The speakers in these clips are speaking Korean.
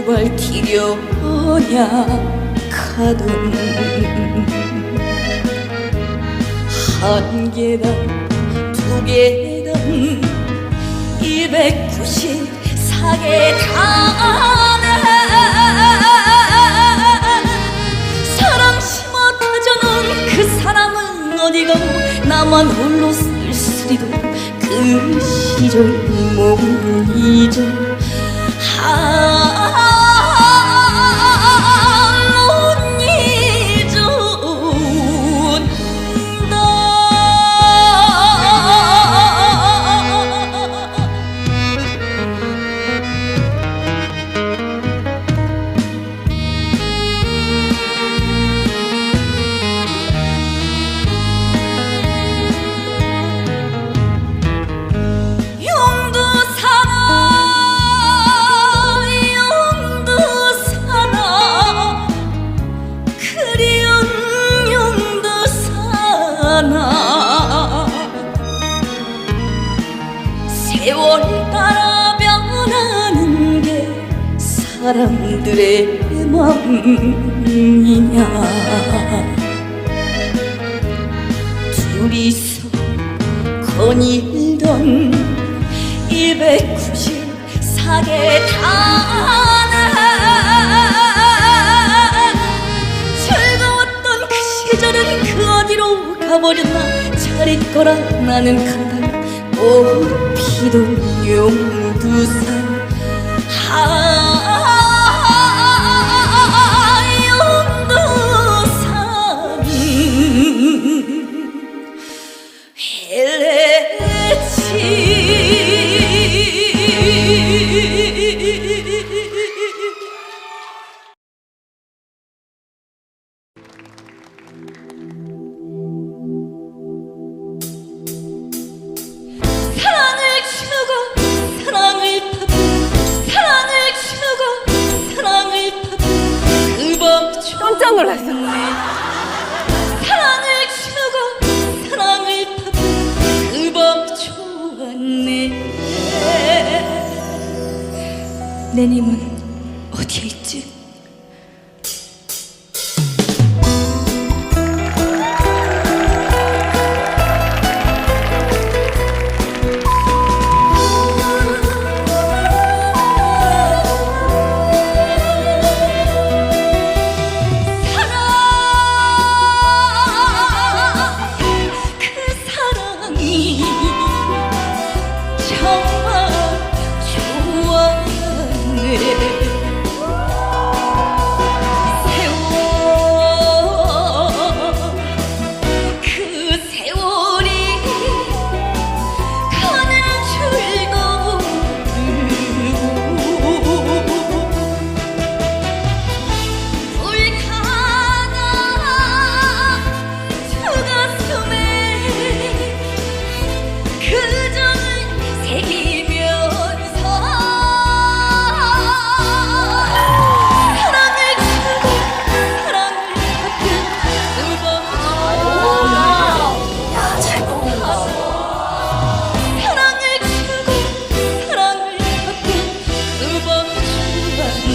벌티려냐 가던 한 계단 두 계단 294계단에 사랑 심어 다져놓은 그 사람은 어디 가고 나만 홀로 쓸쓸히도 그 시절 못 잊어 못 사람들의 맘이냐? 둘이서 거닐던 294계단에 즐거웠던 그 시절은 그 어디로 가버렸나? 잘 있거라 나는 간다. 꽃 피던 용두산 놀랐어. 사랑을 주고 사랑을 받고 그밤 좋았네 내 님은 어디에 있지?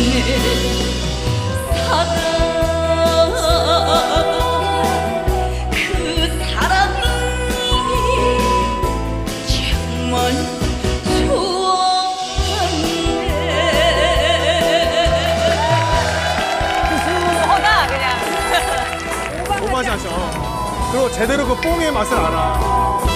그. 그리고 제대로 그 뽕의 맛을 알아.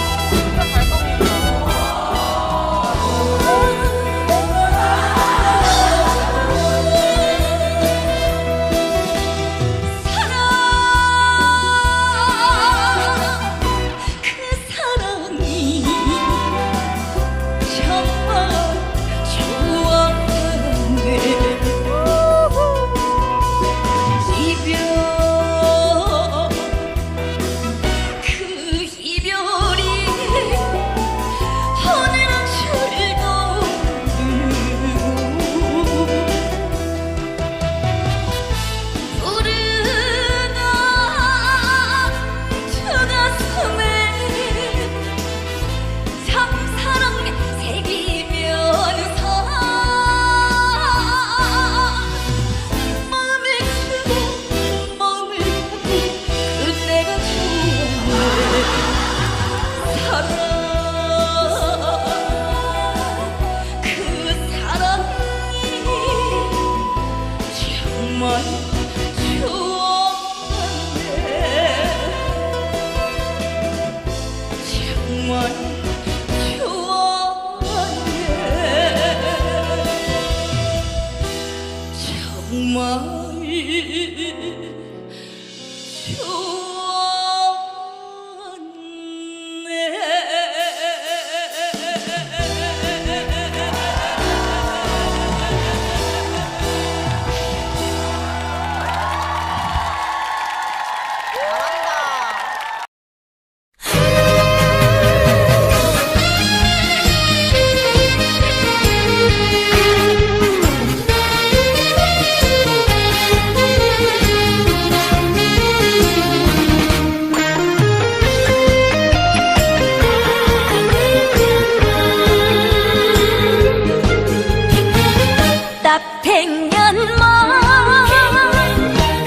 백년만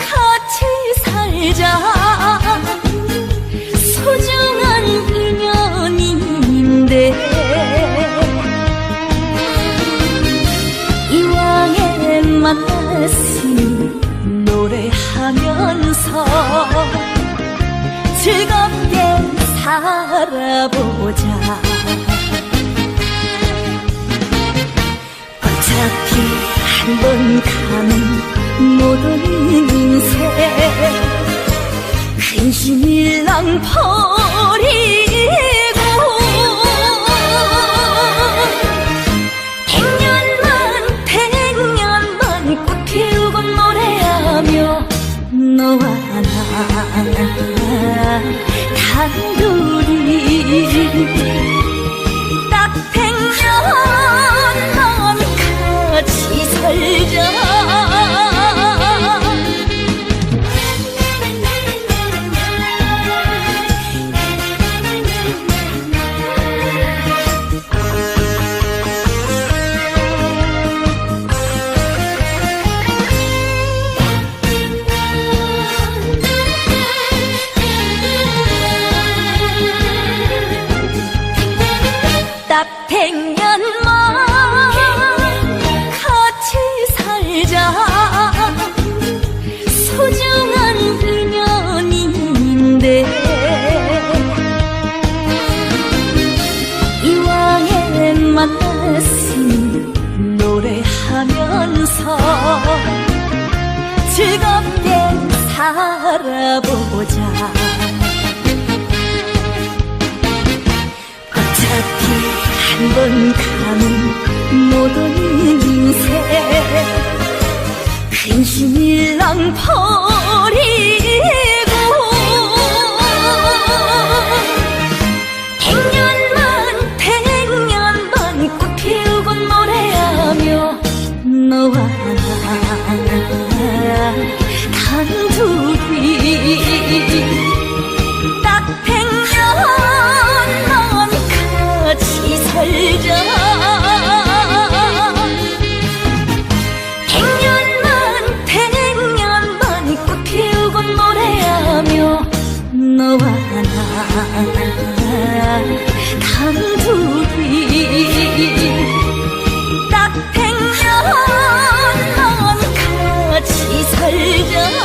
같이 살자. 소중한 인연인데. 이왕에 만났으니 노래하면서 즐겁게 살아보자. 신랑 버리고 백년만 백년만 꽃 피우고 노래하며 너와 나 단둘이 碰爱着。